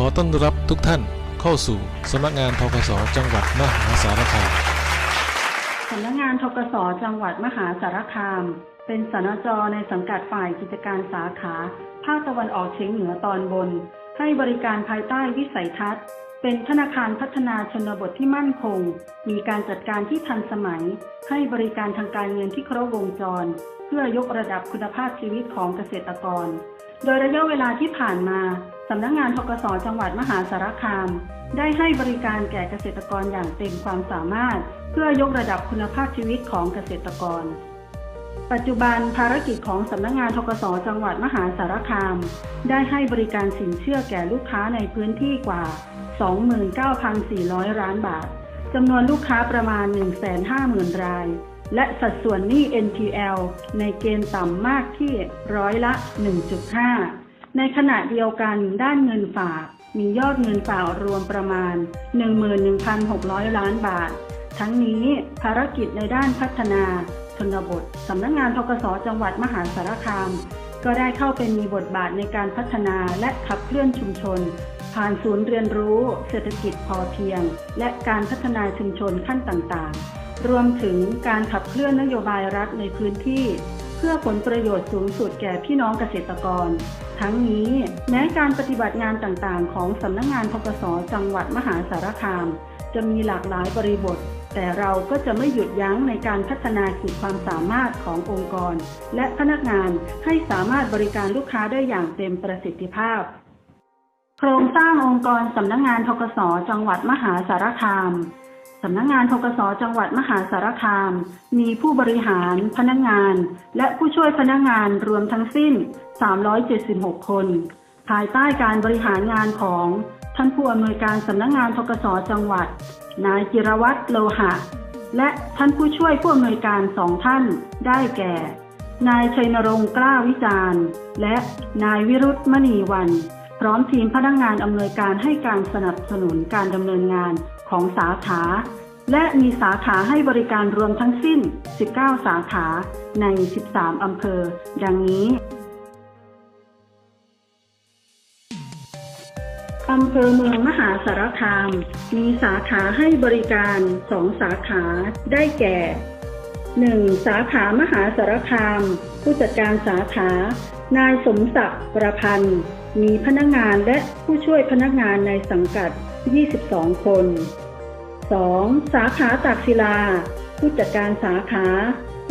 ขอต้อนรับทุกท่านเข้าสู่สำนักงานทกสจังหวัดมหาสารคามสำนักงานทกสจังหวัดมหาสารคาม เป็นสนจในสังกัดฝ่ายกิจการสาขา ภาคตะวันออกเฉียงเหนือตอนบน ให้บริการภายใต้วิสัยทัศน์ เป็นธนาคารพัฒนาชนบทที่มั่นคง มีการจัดการที่ทันสมัย ให้บริการทางการเงินที่ครบวงจร เพื่อยกระดับคุณภาพชีวิตของเกษตรกร โดยระยะเวลาที่ผ่านมาสำนักงานทกสจังหวัดมหาสารคาม ได้ให้บริการแก่เกษตรกรอย่างเต็มความสามารถ เพื่อยกระดับคุณภาพชีวิตของเกษตรกร ปัจจุบันภารกิจของสำนักงานทกสจังหวัดมหาสารคาม ได้ให้บริการสินเชื่อแก่ลูกค้าในพื้นที่กว่า 29,400 ล้านบาทจำนวนลูกค้าประมาณ 150,000 ราย และสัดส่วนหนี้ NPL ในเกณฑ์ต่ำมากที่ร้อยละ 1.5 ในขณะเดียวกันด้านเงินฝากมียอดเงินฝากรวมประมาณ 11,600 ล้านบาท ทั้งนี้ภารกิจในด้านพัฒนาชนบทสำนักงงานทกสจังหวัดมหาสารคาม ก็ได้เข้าเป็นมีบทบาทในการพัฒนาและขับเคลื่อนชุมชน ผ่านศูนย์เรียนรู้ เศรษฐกิจพอเพียง และการพัฒนาชุมชนขั้นต่างๆ รวมถึงการขับเคลื่อนนโยบายรัฐในพื้นที่ เพื่อผลประโยชน์สูงสุดแก่พี่น้องเกษตรกร ทั้งนี้แม้การปฏิบัติงานต่างๆ ของสำนักงงานทกสจังหวัดมหาสารคาม จะมีหลากหลายบริบท แต่เราก็จะไม่หยุดยั้งในการพัฒนาขีดความสามารถขององค์กร และพนักงานให้สามารถบริการลูกค้าได้อย่างเต็มประสิทธิภาพโครงสร้างองค์กรสำนักงงานทกสจังหวัดมหาสารคามำนักงงานทกสจังหวัดมหาสารคาม มีผู้บริหาร พนักงาน และผู้ช่วยพนักงานรวมทั้งสิ้น 376 คน ภายใต้การบริหารงานของท่านผู้อำนวยการสำนักงงานทกสจังหวัด นายจิรวัตรโลหะ และท่านผู้ช่วยผู้อำนวยการสองท่านได้แก่ นายชัยนรงค์กล้าวิจารณ์ และนายวิรุธมณีวัน พร้อมทีมพนักงานอำนวยการให้การสนับสนุนการดำเนินงานของสาขา และมีสาขาให้บริการรวมทั้งสิ้น 19 สาขาใน 13 อำเภอ ดังนี้ อำเภอเมืองมหาสารคาม มีสาขาให้บริการสองสาขา ได้แก่ 1. สาขามหาสารคาม ผู้จัดการสาขา นายสมศักดิ์ประพันธ์ มีพนักงานและผู้ช่วยพนักงานในสังกัด 22 คน 2. สาขาตากศิลา ผู้จัดการสาขา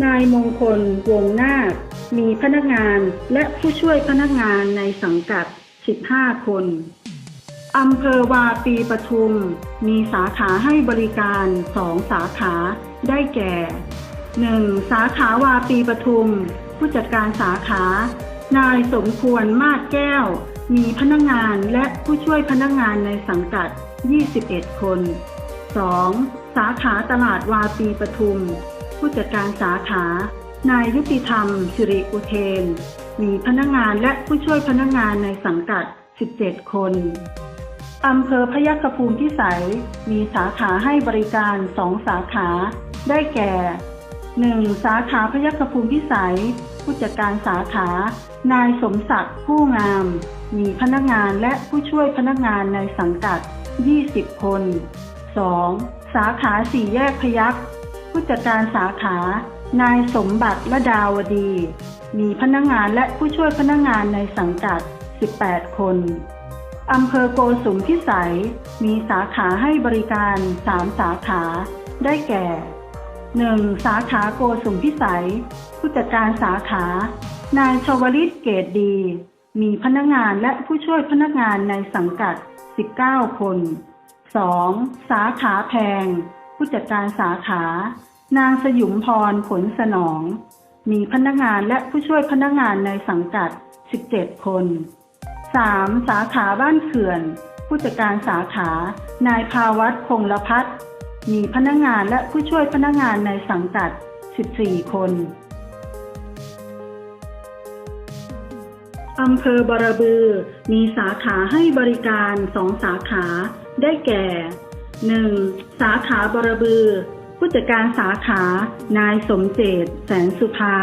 นายมงคล วงนาค มีพนักงานและผู้ช่วยพนักงานในสังกัด 15 คนอำเภอวาปีปทุม มีสาขาให้บริการสองสาขาได้แก่ 1. สาขาวาปีปทุม ผู้จัดการสาขา นายสมควรมาศแก้ว มีพนักงานและผู้ช่วยพนักงานในสังกัด 21 คน 2. สาขาตลาดวาปีปทุม ผู้จัดการสาขา นายยุติธรรม สิริอุเทน มีพนักงานและผู้ช่วยพนักงานในสังกัด 17 คนอำเภอพยัคฆภูมิพิสัย มีสาขาให้บริการสองสาขา ได้แก่ 1. สาขาพยัคฆภูมิพิสัย ผู้จัดการสาขา นายสมศักดิ์ผู้งาม มีพนักงานและผู้ช่วยพนักงานในสังกัด 20 คน 2. สาขาสี่แยกพยัคฆ์ผู้จัดการสาขา นายสมบัติละดาวดี มีพนักงานและผู้ช่วยพนักงานในสังกัด 18 คนอำเภอโกสุมพิสัย มีสาขาให้บริการ 3 สาขา ได้แก่ 1. สาขาโกสุมพิสัย ผู้จัดการสาขา นายชวลิตเกตดี มีพนักงานและผู้ช่วยพนักงานในสังกัด 19 คน 2. สาขาแพง ผู้จัดการสาขา นางสยุมพรผลสนอง มีพนักงานและผู้ช่วยพนักงานในสังกัด 17 คน 3. สาขาบ้านเขื่อน ผู้จัดการสาขา นายภาวัตพงละพัฒน์มีพนักงานและผู้ช่วยพนักงานในสังกัด 14 คน อำเภอบรบือ มีสาขาให้บริการสองสาขา ได้แก่ 1. สาขาบรบือ ผู้จัดการสาขา นายสมเจต แสนสุภา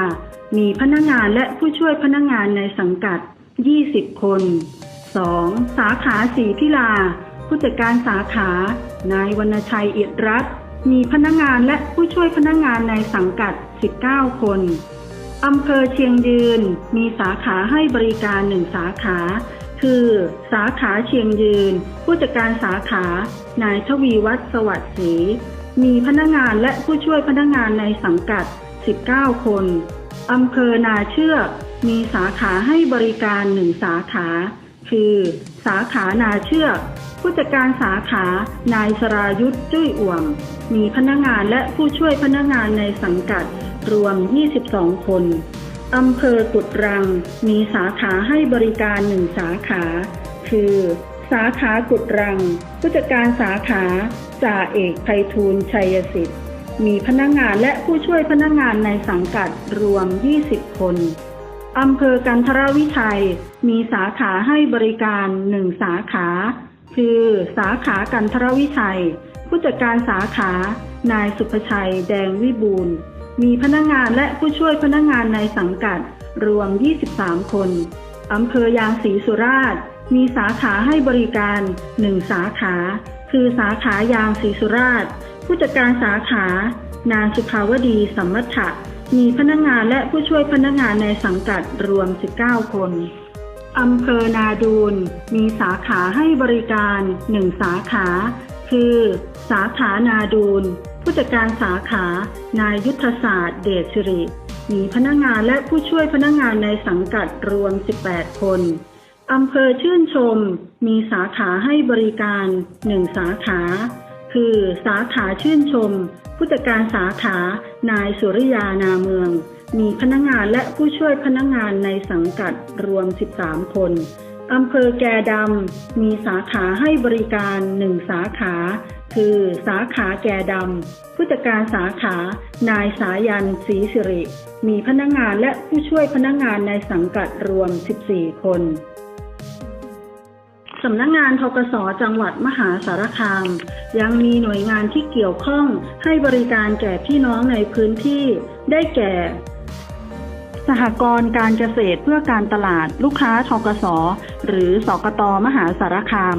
มีพนักงานและผู้ช่วยพนักงานในสังกัด 20 คน 2. สาขาศรีพิลา ผู้จัดการสาขา นายวรรณชัยเอิดรัตมีพนักงานและผู้ช่วยพนักงานในสังกัด 19 คนอำเภอเชียงยืน มีสาขาให้บริการหนึ่งสาขา คือ สาขาเชียงยืน ผู้จัดการสาขานายทวีวัฒน์สวัสดิ์ศรีมีพนักงานและผู้ช่วยพนักงานในสังกัด 19 คนอำเภอนาเชือกมีสาขาให้บริการหนึ่งสาขา คือ สาขานาเชือก ผู้จัดการสาขานายสรายุทธ์จุ้ยอ่วม มีพนักงานและผู้ช่วยพนักงานในสังกัดรวม 22 คน อำเภอกุดรัง มีสาขาให้บริการหนึ่งสาขา คือ สาขากุดรัง ผู้จัดการสาขาจ่าเอกไพฑูรย์ชัยสิทธิ์ มีพนักงานและผู้ช่วยพนักงานในสังกัดรวม 20 คนอำเภอกันทรวิชัย มีสาขาให้บริการหนึ่งสาขา คือสาขากันทรวิชัย ผู้จัดการสาขานายสุภชัยแดงวิบูลย์ มีพนักงานและผู้ช่วยพนักงานในสังกัดรวม 23 คน อำเภอยางศรีสุราษฎร์มีสาขาให้บริการหนึ่งสาขา คือสาขายางศรีสุราษฎร์ผู้จัดการสาขา นางสุภาวดีสัมมัชะมีพนักงานและผู้ช่วยพนักงานในสังกัดรวม 19 คนอำเภอนาดูนมีสาขาให้บริการหนึ่งสาขา คือ สาขานาดูน ผู้จัดการสาขา นายยุทธศาสตร์ เดชสิริมีพนักงานและผู้ช่วยพนักงานในสังกัดรวม 18 คนอำเภอชื่นชม มีสาขาให้บริการหนึ่งสาขา คือสาขาชื่นชม ผู้จัดการสาขา นายสุริยานาเมือง มีพนักงานและผู้ช่วยพนักงานในสังกัดรวม 13 คน อำเภอแกดำมีสาขาให้บริการหนึ่งสาขา คือสาขาแกดำผู้จัดการสาขา นายสายันศรีสิริ มีพนักงานและผู้ช่วยพนักงานในสังกัดรวม 14 คนสำนักงานทกสจังหวัดมหาสารคาม ยังมีหน่วยงานที่เกี่ยวข้องให้บริการแก่พี่น้องในพื้นที่ ได้แก่ หกรณ์การเกษตรเพื่อการตลาดลูกค้าทกส หรือสกตมหาสารคาม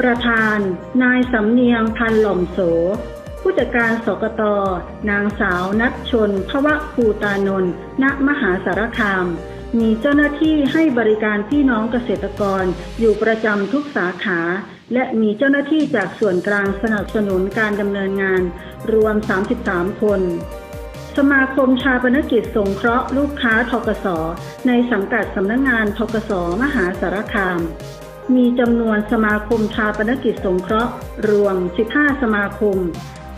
ประธาน นายสำเนียงพันหล่อมโส ผู้จัดการสกต นางสาวนัทชนพวะภูตานนท์ณมหาสารคาม มีเจ้าหน้าที่ให้บริการพี่น้องเกษตรกรอยู่ประจำทุกสาขา และมีเจ้าหน้าที่จากส่วนกลางสนับสนุนการดำเนินงาน รวม 33 คน สมาคมชาปนกิจสงเคราะห์ลูกค้าทกสในสังกัดสำนักงงานทกสมหาสารคาม มีจำนวนสมาคมชาปนกิจสงเคราะห์ รวม 15 สมาคม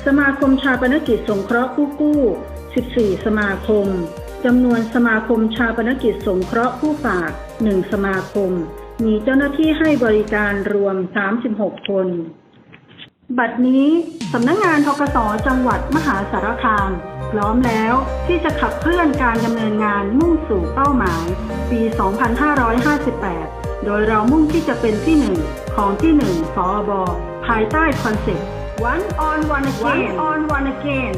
สมาคมชาปนกิจสงเคราะห์ผู้กู้ 14 สมาคมจำนวนสมาคมชาปนกิจสงเคราะห์ผู้ฝาก 1 สมาคม มีเจ้าหน้าที่ให้บริการรวม 36 คน บัดนี้สำนักงานทกสจังหวัดมหาสารคาม ล้อมแล้ว ที่จะขับเคลื่อนการดำเนินงานมุ่งสู่เป้าหมาย ปี 2558 โดยเรามุ่งที่จะเป็นที่หนึ่งของที่หนึ่งสอบภายใต้คอนเซ็ปต์ One on one again One on one again